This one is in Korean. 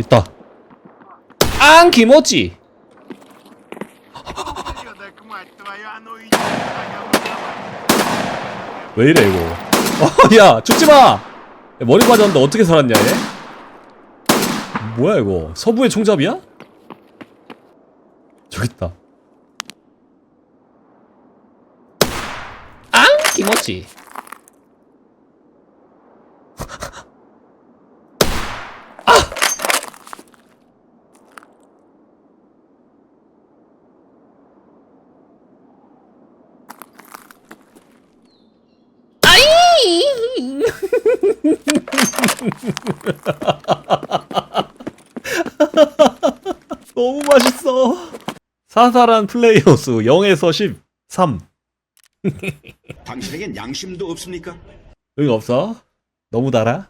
있다. 안 김오찌. 왜 이래 이거? 어, 야 죽지 마. 야, 머리 맞았는데 어떻게 살았냐 얘? 뭐야 이거? 서부의 총잡이야? 저기 있다. 안 김오찌. 너무 맛있어. 사살한 플레이어 수 0에서 13. 당신에겐 양심도 없습니까? 여기 없어? 너무 달아?